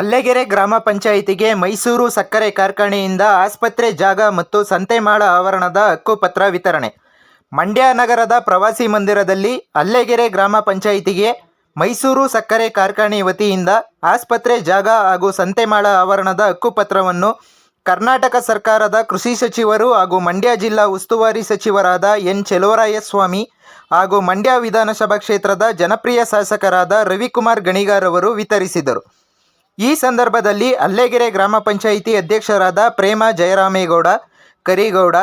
ಅಲ್ಲೆಗೆರೆ ಗ್ರಾಮ ಪಂಚಾಯಿತಿಗೆ ಮೈಸೂರು ಸಕ್ಕರೆ ಕಾರ್ಖಾನೆಯಿಂದ ಆಸ್ಪತ್ರೆ ಜಾಗ ಮತ್ತು ಸಂತೆಮಾಳ ಆವರಣದ ಹಕ್ಕುಪತ್ರ ವಿತರಣೆ. ಮಂಡ್ಯ ನಗರದ ಪ್ರವಾಸಿ ಮಂದಿರದಲ್ಲಿ ಅಲ್ಲೆಗೆರೆ ಗ್ರಾಮ ಪಂಚಾಯಿತಿಗೆ ಮೈಸೂರು ಸಕ್ಕರೆ ಕಾರ್ಖಾನೆ ವತಿಯಿಂದ ಆಸ್ಪತ್ರೆ ಜಾಗ ಹಾಗೂ ಸಂತೆಮಾಳ ಆವರಣದ ಹಕ್ಕುಪತ್ರವನ್ನು ಕರ್ನಾಟಕ ಸರ್ಕಾರದ ಕೃಷಿ ಸಚಿವರು ಹಾಗೂ ಮಂಡ್ಯ ಜಿಲ್ಲಾ ಉಸ್ತುವಾರಿ ಸಚಿವರಾದ ಎನ್ ಚೆಲುವರಾಯಸ್ವಾಮಿ ಹಾಗೂ ಮಂಡ್ಯ ವಿಧಾನಸಭಾ ಕ್ಷೇತ್ರದ ಜನಪ್ರಿಯ ಶಾಸಕರಾದ ರವಿಕುಮಾರ್ ಗಣಿಗಾರ್ ಅವರು ವಿತರಿಸಿದರು. ಈ ಸಂದರ್ಭದಲ್ಲಿ ಅಲ್ಲೇಗೆರೆ ಗ್ರಾಮ ಪಂಚಾಯಿತಿ ಅಧ್ಯಕ್ಷರಾದ ಪ್ರೇಮ ಜಯರಾಮೇಗೌಡ, ಕರಿಗೌಡ,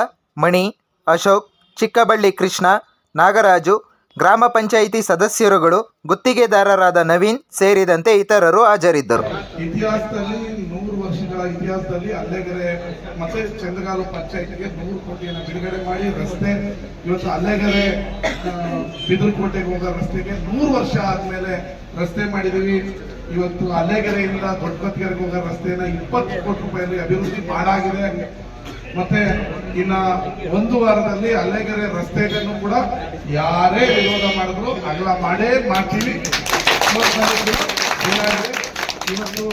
ಮಣಿ, ಅಶೋಕ್, ಚಿಕ್ಕಬಳ್ಳಿ ಕೃಷ್ಣ, ನಾಗರಾಜು, ಗ್ರಾಮ ಪಂಚಾಯಿತಿ ಸದಸ್ಯರುಗಳು, ಗುತ್ತಿಗೆದಾರರಾದ ನವೀನ್ ಸೇರಿದಂತೆ ಇತರರು ಹಾಜರಿದ್ದರು. ಇತಿಹಾಸದಲ್ಲಿ ನೂರು ವರ್ಷಗಳ ಇತಿಹಾಸದಲ್ಲಿ ಅಲ್ಲೇಗೆರೆ ಮತ್ತೆ ಚಂದ್ರಗಾಲು ಪಂಚಾಯಿತಿಗೆ ನೂರು ಕೋಟಿಯನ್ನು ಬಿಡುಗಡೆ ಮಾಡಿ ರಸ್ತೆ, ಇವತ್ತು ಅಲ್ಲೇಗೆರೆ ಬಿದರ್ಕೋಟೆಗೆ ಹೋಗೋ ರಸ್ತೆಗೆ ನೂರು ವರ್ಷ ಆದ್ಮೇಲೆ ರಸ್ತೆ ಮಾಡಿದೀವಿ ಇವತ್ತು ಅಲೆಗೆರೆಯಿಂದ ದೊಡ್ಡಕೊತ್ತಿಗೆರೆಗೆ ಹೋಗೋ ರಸ್ತೆನ ಇಪ್ಪತ್ತು ಕೋಟಿ ರೂಪಾಯಿಯಲ್ಲಿ ಅಭಿವೃದ್ಧಿ ಮಾಡಾಗಿದೆ. ಮತ್ತೆ ಇನ್ನ ಒಂದು ವಾರದಲ್ಲಿ ಅಲೆಗೆರೆ ರಸ್ತೆಗಳನ್ನು ಕೂಡ ಯಾರೇ ವಿರೋಧ ಮಾಡಿದ್ರು ಅಗಲ ಮಾಡೇ ಮಾಡ್ತೀವಿ. ಇವತ್ತು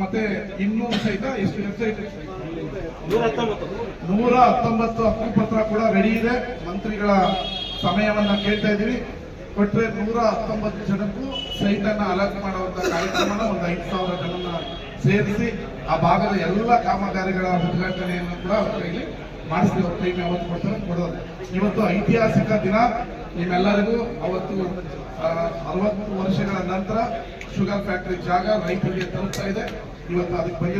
ಮತ್ತೆ ಇನ್ನೂ ಸಹಿತ ಎಷ್ಟು ವೆಬ್ಸೈಟ್ ನೂರ ಹತ್ತೊಂಬತ್ತು ಹಕ್ಕುಪತ್ರ ಕೂಡ ರೆಡಿ ಇದೆ. ಮಂತ್ರಿಗಳ ಸಮಯವನ್ನ ಕೇಳ್ತಾ ಇದೀವಿ ಕೊಟ್ರೆ ನೂರ ಹತ್ತೊಂಬತ್ತು ಜನಕ್ಕೂ ಸೈಟನ್ನು ಅಲರ್ಟ್ ಮಾಡುವಂಥ ಕಾರ್ಯಕ್ರಮನ ಒಂದು ಐದು ಸಾವಿರ ಜನನ ಸೇರಿಸಿ ಆ ಭಾಗದ ಎಲ್ಲ ಕಾಮಗಾರಿಗಳ ಉದ್ಘಾಟನೆಯನ್ನು ಕೂಡ ಅವ್ರ ಕೈಲಿ ಮಾಡಿಸ್ತೀವಿ. ಅವ್ರ ಕೈಗೆ ಅವತ್ತು ಕೊಡ್ತಾರೆ, ಕೊಡೋದು. ಇವತ್ತು ಐತಿಹಾಸಿಕ ದಿನ. ನಿಮ್ಮೆಲ್ಲರಿಗೂ ಅವತ್ತು ಅರವತ್ತು ವರ್ಷಗಳ ನಂತರ ಶುಗರ್ ಫ್ಯಾಕ್ಟರಿ ಜಾಗ ರೈತರಿಗೆ ತಲುಪ್ತಾ ಇದೆ. ಇವತ್ತು ಅದಕ್ಕೆ ಬಗ್ಗೆ